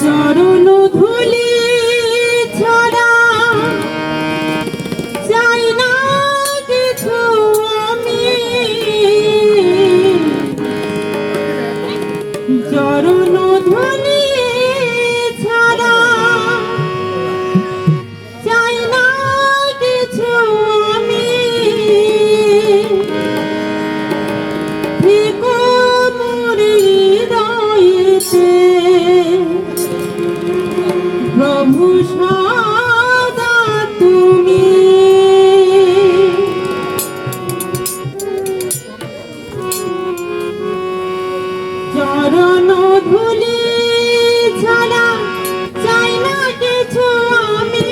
চরণ ধুলি ছড়া ধুলি ছাড়া চাই না কিছু আমি।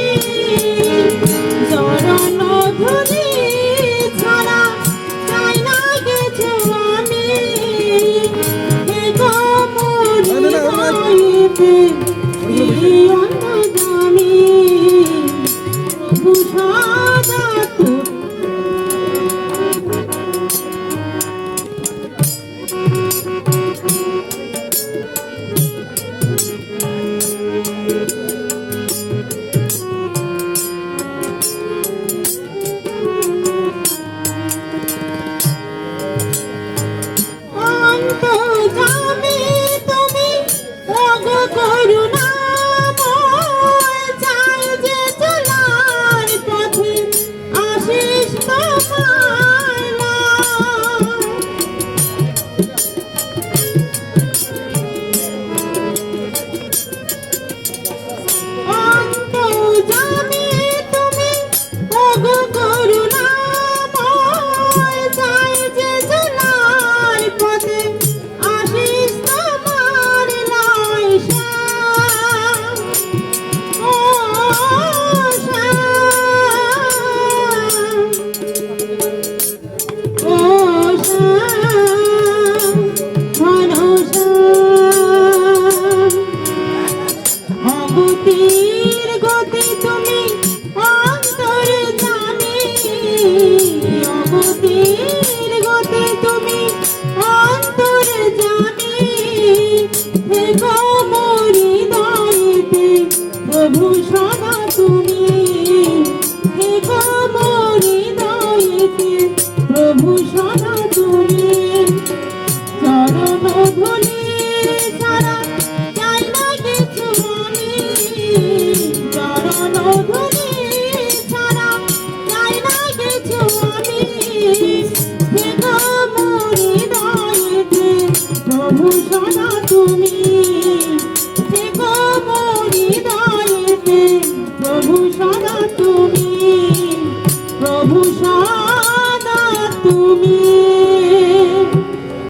চরণ ধুলি ছাড়া চাই না কিছু আমি। হে গো মোর হৃদয়েতে এই অন্নদানি প্রভু অগতির গতি তুমি অন্তরে জানি। হে মোরি দয়েতে প্রভু সদা তুমি। হে মোরি প্রভু সদা তুমি। চরণ ধুলি সারা চাই না কিছু আমি চরণ ধুলি তুমি। প্রভু সদা তুমি।